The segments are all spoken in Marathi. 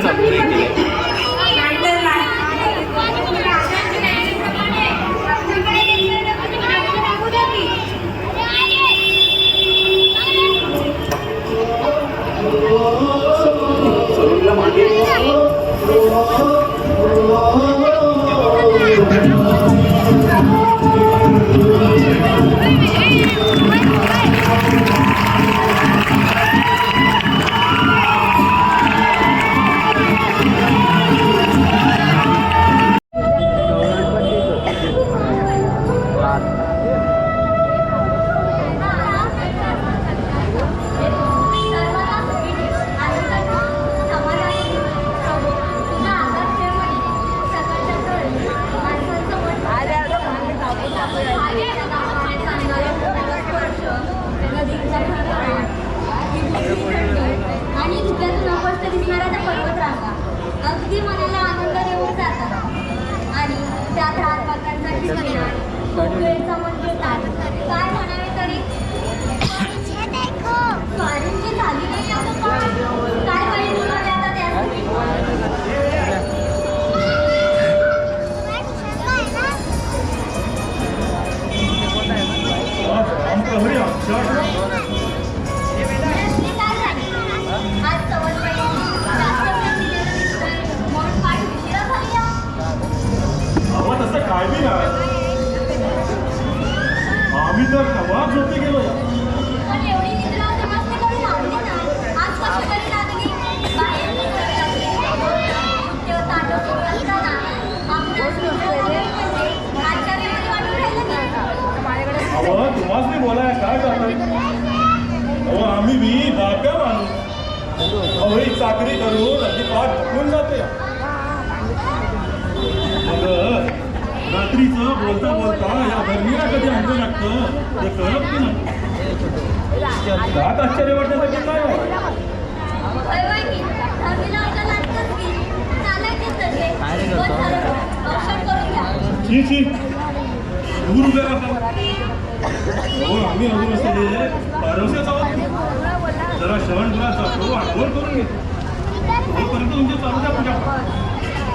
怎么 आश्चर्यवाणी वाटून राहिलं की. अहो तुम्हाला मी बोलाय काय करताय अहो आम्ही बी बाप्या माणूस. अहो ही चाकरी करून थकून जाते. रात्रीचं बोलता बोलता या गरमीला कधी अंग लागतं. ते कळत की नाही आश्चर्य वाटण्यासाठी काय हो? आहे? दूर उभे हो आम्ही अजून असते पारवसे आहोत जरा श्रवण तुला आठवण करून घेतो तोपर्यंत तुमच्या चालू द्या पूजा.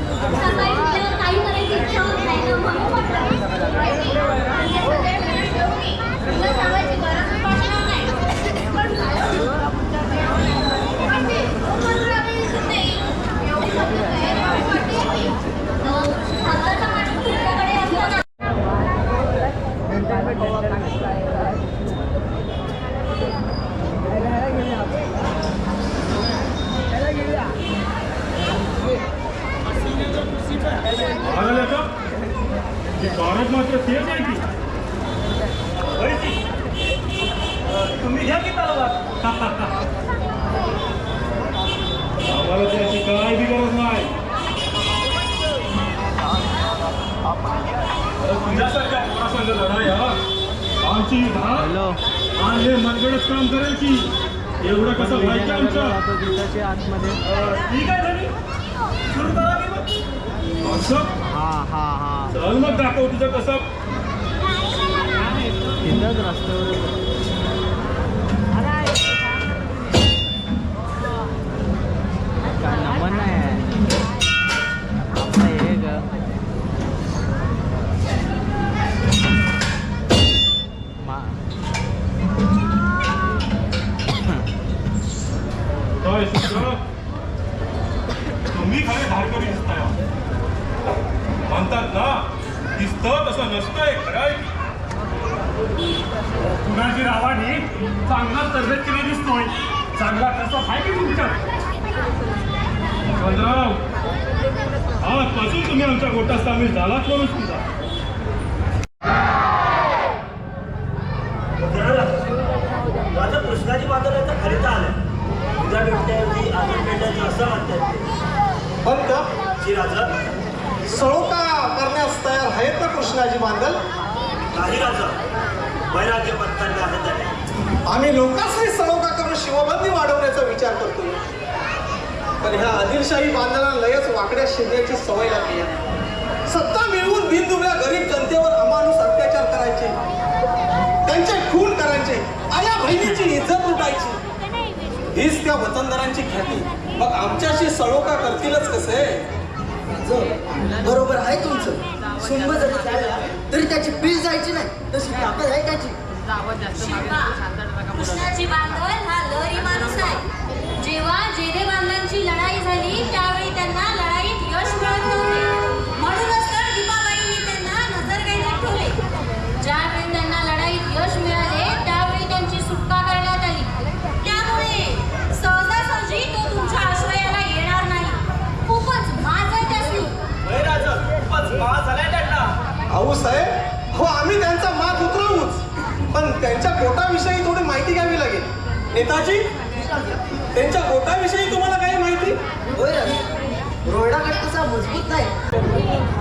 काही करायची इच्छा होत नाही ना, म्हणून म्हटलं. तुला सांगायची गरज पडणार नाही. एवढी समजूत आहे, वाटते. स्वतःचा माणूस तुमच्याकडे असतो ना. आलं का ती कारच मात्र तेच आहे की. होय की? तुम्ही घ्या की तलवार. आम्हाला त्याची काय बी गरज नाही. तुझ्यासारख्या आमची आणि हे मनगडच काम करेल की. एवढं कसं व्हायचं आमचं? आतमध्ये. ठीक आहे असं हा हा हा. चल मग दाखव तुझं कसं तिथंच रस्त्यावर काय नंबर नाही आहे आपलं हे ग मा- काय सुद्धा तुम्ही खरे धारकरी दिसताय म्हणतात ना दिसतं तसं नसतंय खरं आहे की? कुणाची रावाने चांगला तब्येतीने दिसतोय. चांगला कसा आहे की तुमच्या? हा आजपासून तुम्ही आमच्या गोटात सामील झालाच म्हणून तुमचा माझं कृष्णाजी बाजाराचं खरेदी आलं उद्या बिबट्याऐवजी आजच भेटायचं असं म्हणतात पण का जी राजा सळोका करण्यास तयार बांधल राजा. आहे? त्याने आम्ही लोकांचाही सळोका करून शिवबंदी वाढवण्याचा विचार करतो पण ह्या आदिलशाही बांधवांना लयच वाकड्या शिरण्याची सवय लागली सत्ता मिळवून बिनदुबळ्या गरीब जनतेवर अमानुष अत्याचार करायचे. त्यांचे खून करायचे. आया बहिणीची इज्जत लुटायची. हीच त्या वतनदारांची ख्याती. मग आमच्याशी सळोका करतीलच कसे? बरोबर आहे तुमचं सुंब जरी चालला तरी त्याची पीस जायची नाही. तशी ताकद आहे त्याची. कृष्णाची बांधव हा लहरी माणूस आहे. जेव्हा जेधे बांधवांची लढाई झाली त्यावेळी त्यांना लढाईत यश मिळत नव्हते म्हणूनच तर दीपाबाईंनी त्यांना नजरकैदेत ठेवले ज्यावेळी त्यांना लढाईत यश मिळाले त्यावेळी त्यांची सुटका करण्यात आली त्यामुळे सहजासहजी तो तुमच्या आश्रयाला येणार नाही खूपच माज आहे त्यासनी राजा खूपच महाग झालाय त्यांना भाऊ साहेब हो आम्ही त्यांचा मात उतरवूच. पण त्यांच्या गोटाविषयी थोडी माहिती घ्यावी लागेल. नेताजी त्यांच्या गोटाविषयी तुम्हाला काही माहिती? होय. रे रोयडा गट तसा मजबूत नाही.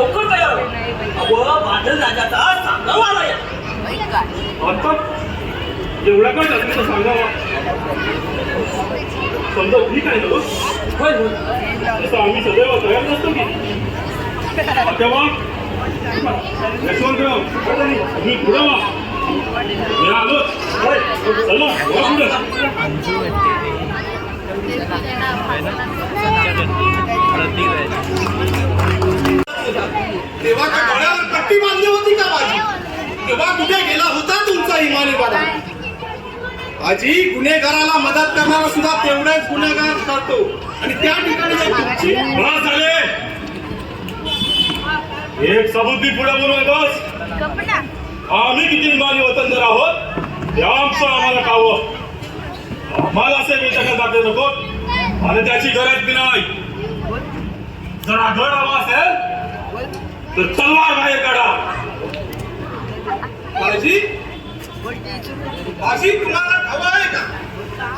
लवकर तयार हो. अहो बादल राजाचा सांगावा आला या आता एवढा काय जास्त तर सांगावा समजा ठीक आहे ना गं? होय होय तसं आम्ही सदैव तयार नसतो की तेव्हा यशवंतराव तुम्ही पुढं वा मी आलो होय, चला वा पुढं देवाच्या डोळ्यावर पट्टी बांधली होती का माझी तेव्हा कुठे गेला होता तुमचा इमानी बाळा आजी गुन्हेगाराला मदत करणारा सुद्धा तेवढाच गुन्हेगार करतो आणि त्या ठिकाणी जर तुमची बस झाले. एक सबुद्दी पुढे बोलवाय बस. आम्ही किती माली वतनदार आहोत? हे आमचं आम्हाला कावं आम्हाला असे विचार जाते नको. आणि त्याची गरज बी नाही. जर आढळ हवा असेल तर तलवार बाहेर काढा. बाजी तुम्हाला हवं आहे का?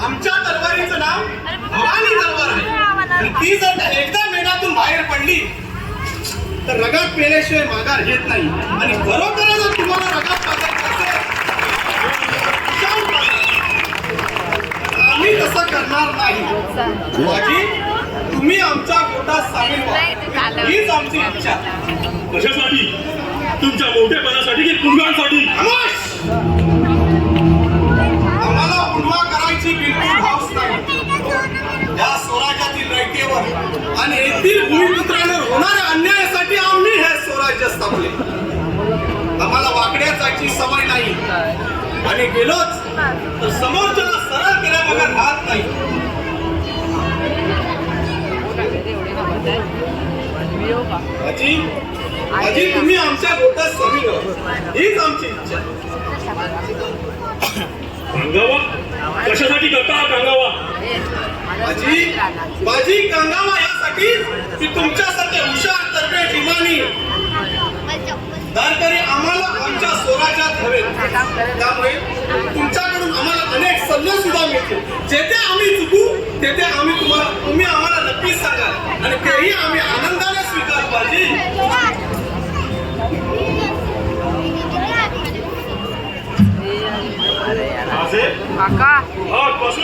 आमच्या तलवारीचं नाव भवानी तलवार आहे. आणि ती जर एकदा मेढातून बाहेर पडली तर रगात पेल्याशिवाय माघार घेत नाही. आणि खरोखर जर तुम्हाला रगात आम्ही तसं करणार नाही. बाजी तुम्ही आमच्या गोटात सामील व्हा. हीच आमची इच्छा. कशासाठी? तुमच्या मोठेपणासाठी की पुंगांसाठी! आम्हाला पुन्हा करायची बिलकुल भावच नाही. या स्वराज्यातील रयतेवर आणि येथील भूमिपुत्रांवर होणाऱ्या अन्यायासाठी आम्ही हे स्वराज्य स्थापले. आम्हाला वाकड्या जायची सवय नाही. आणि गेलोच तर समोरच्याला सरळ नाही आजी आजी तुम्ही आमच्या गोटात समील व्हा. हीच आमची इच्छा कशासाठी करता हा सांगावा माझी माझी गंगावा यासाठी की तुमच्यासारखे हुशार तरबे जिमानी दारकरी आम्हाला आमच्या स्वराज्यात हवे त्यामुळे तुमच्याकडून आम्हाला अनेक सल्ले सुद्धा मिळतील. जेथे आम्ही चुकू तेथे आम्ही तुम्हाला तुम्ही आम्हाला नक्कीच सांगाल. आणि तेही आम्ही आनंदाने स्वीकार पाहिजे.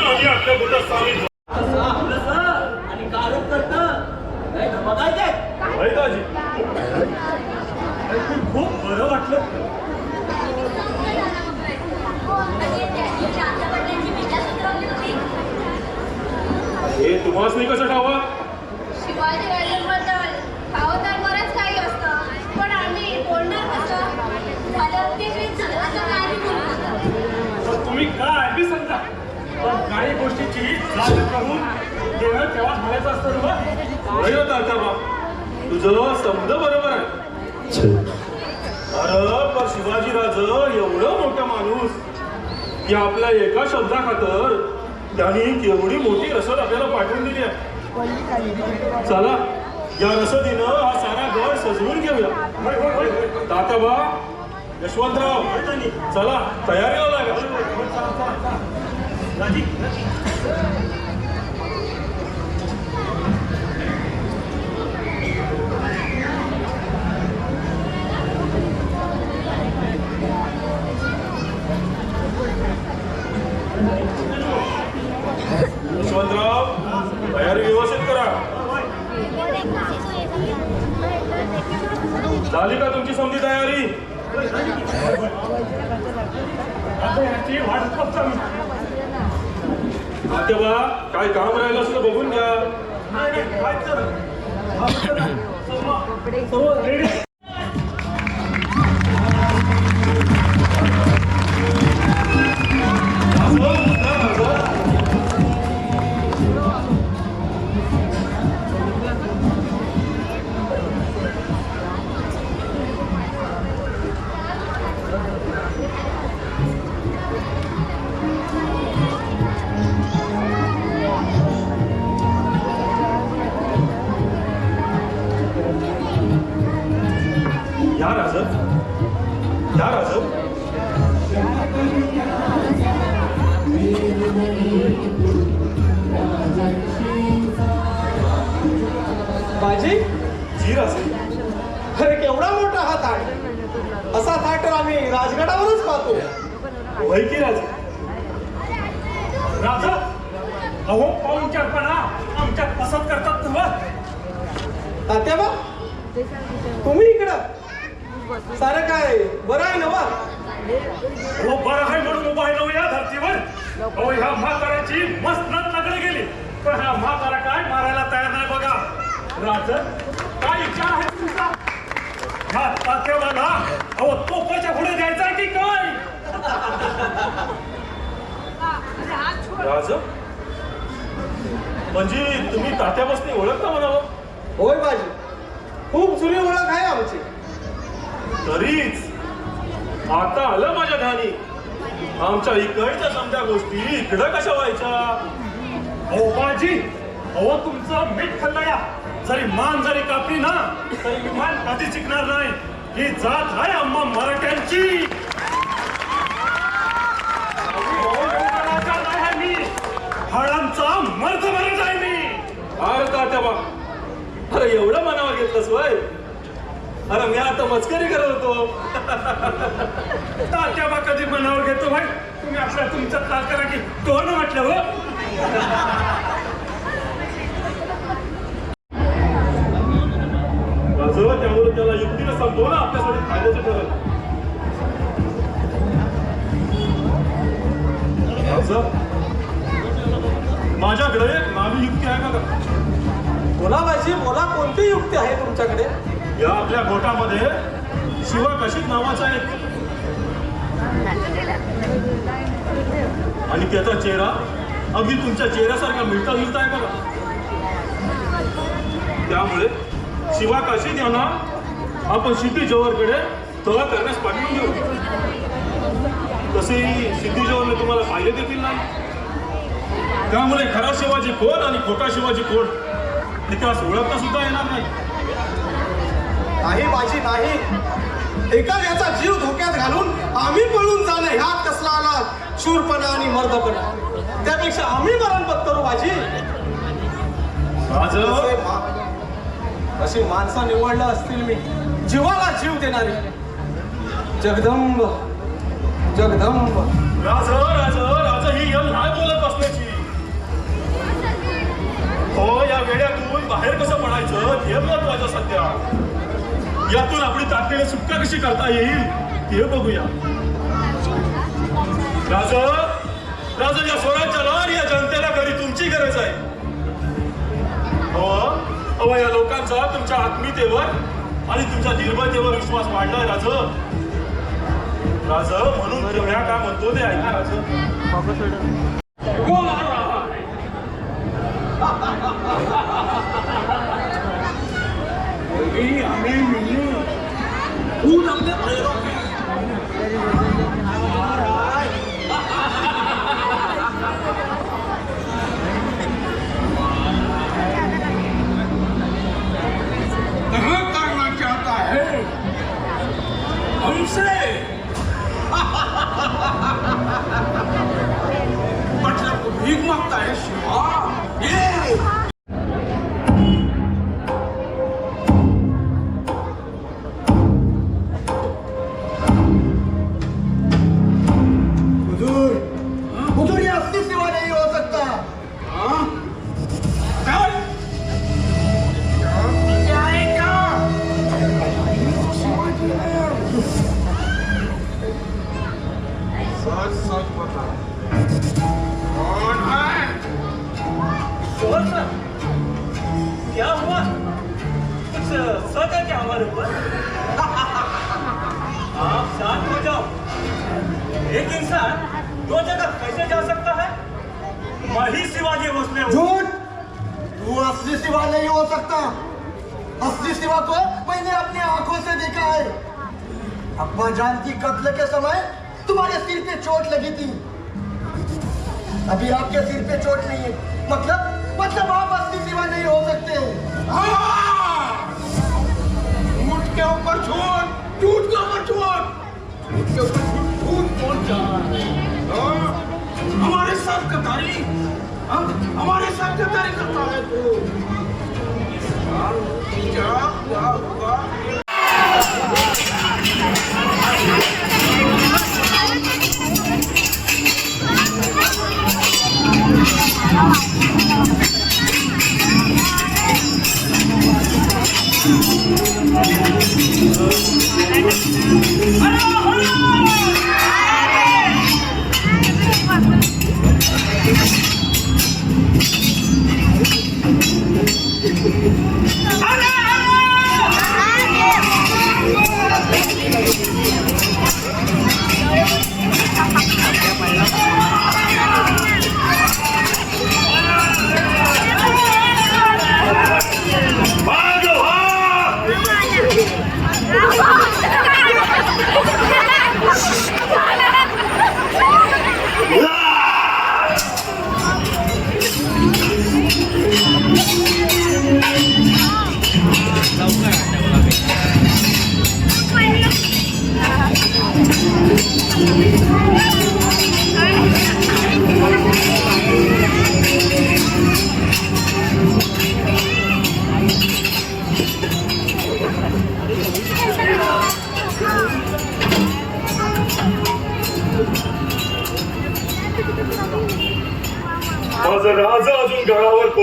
आम्ही आपल्या आणि करतं. खूप बरं वाटलं. हे तुम्हाला नाही कसं ठावा? शिवाजी राजांबद्दल खावं तर बरंच काही असतं. पण आम्ही बोलणार कसं? झालं ते असं तुम्ही काय बी समजा पण काही गोष्टीची जाण करून तेव्हा असतं ना होता बा तुझं समज आहे अरे पण शिवाजीराज एवढं मोठा माणूस की आपल्या एका शब्दा खातर त्यांनी केवढी मोठी रसद आपल्याला पाठवून दिली आहे. चला या रसदीनं हा सारा घर सजवून घेऊया. तात्याबा यशवंतराव चला तयारी लागा. यशवंतराव तयारी व्यवस्थित करा. झाली का तुमची समजी तयारी? तेव्हा काय काम राहिलं असतं बघून घ्या. अहो पाहुणचारपणा आमच्यात पसंत करतात तुम्हा बा तुम्ही इकडं. सारं काय बरं आहे ना बा? हो बरं आहे म्हणून उभा आहे नव या धर्तीवर. अहो ह्या म्हाताऱ्याची मस्त नत गेली. पण हा म्हातारा काय मारायला तयार नाही बघा. राज काय इच्छा आहे तुमचा? ह्या तात्यावाला अहो तोफाच्या पुढे द्यायचा की काय? राज म्हणजे तुम्ही तात्या बसने ओळखता म्हणावं? होय बाजी. खूप जुनी ओळख आहे आमची. तरीच. आता आलं माझ्या ध्यानी. आमच्या इकडच्या समजा गोष्टी इकडं कशा व्हायच्या? अहो बाजी अहो तुमचं मीठ खाल्लया जरी मान जरी कापली ना तरी विमान कधी शिकणार नाही? ही जात आहे अम्मा मराठ्यांची. राजा नाही आहे मी हाडांचा मर्द मरत आहे मी अरे तात्या अरे एवढं मनावर घेतलंस वय. अरे मी आता मस्करी करत होतो. तात्या बा कधी मनावर घेतो भाई तुम्ही आपल्या तुमचा ताल करा की दोन म्हटलं हो. त्यामुळे त्याला युक्तीनं संपवलं आपल्यासाठी फायद्याचं ठरलं. राजं, माझ्याकडे एक नावी युक्ती आहे बघा. बोला बाजी बोला कोणती युक्ती आहे तुमच्याकडे? या आपल्या गोटामध्ये शिवा कशीत नावाचा आहे आणि त्याचा चेहरा अगदी तुमच्या चेहऱ्यासारखा मिळता मिळता आहे बघा. त्यामुळे शिवा काशीद यांना आपण सिद्धी जवळकडे तळ करण्यास पाठवून देऊ. तसेही सिद्धी जवळने तुम्हाला पाहिले देखील नाही. त्यामुळे खरा शिवाजी कोण आणि खोटा शिवाजी कोण? त्यास ओळखता सुद्धा येणार नाही. नाही बाजी नाही. एका याचा जीव धोक्यात घालून आम्ही पळून जाणं ह्यात कसला आला शूरपणा आणि मर्दपणा. त्यापेक्षा आम्ही मरण पत्करू बाजी. अशी माणसं निवडलं असतील मी जीवाला जीव देणारी. जगदंब जगदंब. राज राज राज ही यल नाही बोलत बसण्याची. हो या वेड्यातून बाहेर कसं पडायचं हे महत्वाचं सध्या. यातून आपली तातडीने सुटका कशी करता येईल ते बघूया. राज राज या स्वराज्याला आणि या जनतेला घरी तुमची गरज आहे. हो अहो या लोकांचा तुमच्या आत्मीयतेवर आणि तुमच्या निर्भयतेवर विश्वास वाढलाय राज. राज म्हणून तेवढ्या काय म्हणतो ते ऐका राज वो आ रहा है मी आम्ही मिळून खून अपने पैरों करना चाहता है? हमसे। मतलब भीख मांगता है शिवा सच सच बता कौन है? और सर क्या हुआ? कुछ सच है क्या हमारे ऊपर? आप शांत हो जाओ। एक इंसान दो जगह कैसे जा सकता है? मैं ही शिवाजी भोसले झूठ! तू असली सिवा नहीं हो सकता। असली सिवा तो मैंने अपनी आँखों से देखा है। अब्बा जान की कत्ल के समय तुम्हारे सिर पे चोट लगी थी। अभी आपके सिर पे चोट नहीं है। मतलब मतलब आप असली सिवा नहीं हो सकते। झूठ के ऊपर झूठ झूठ के ऊपर झूठ के ऊपर कौन चाह हाँ? हमारे साथ गद्दारी। हम हमारे साथ गद्दारी करता है तू। हाँ? माझं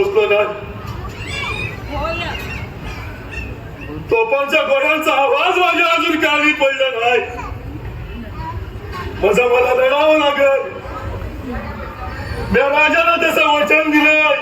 पोचलो नाही तोपांच्या गोळ्यांचा आवाज माझ्या अजून कानी पडला नाही. माझा मला लढावं लागल. मी राजाला त्याचं वचन दिलंय.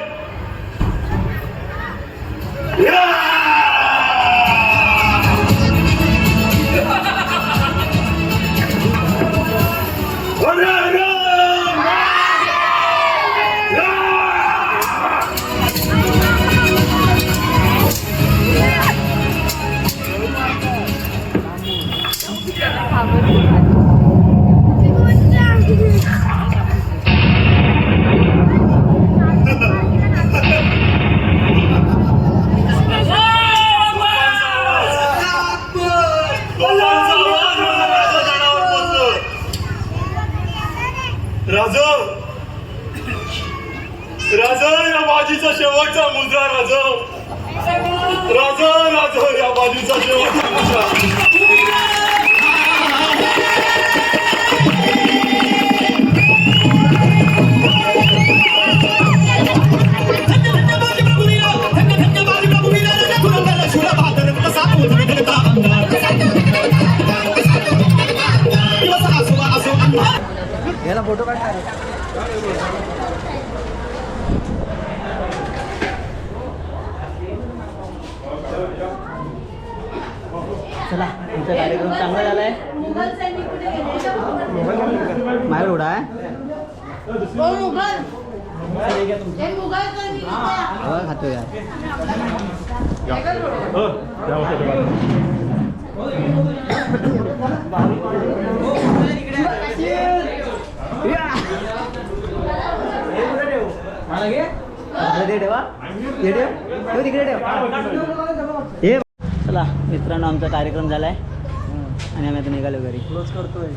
चला तुमचा कार्यक्रम चांगला झालाय माझ्या एवढा आहे हो, खातो यार इकडे ठेवा हे ठेव ठेव तिकडे ठेव हे चला मित्रांनो आमचा कार्यक्रम झालाय. आणि आम्ही आता निघालो घरी. क्लोज करतोय.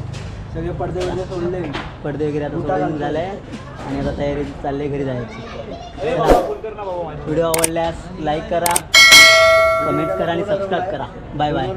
सगळे पडदे वगैरे सोडले. पडदे वगैरे आता सोडून झालाय आणि आता तयारी चालली घरी जायची. व्हिडिओ आवडल्यास लाईक करा कमेंट करा आणि सबस्क्राईब करा. Bye bye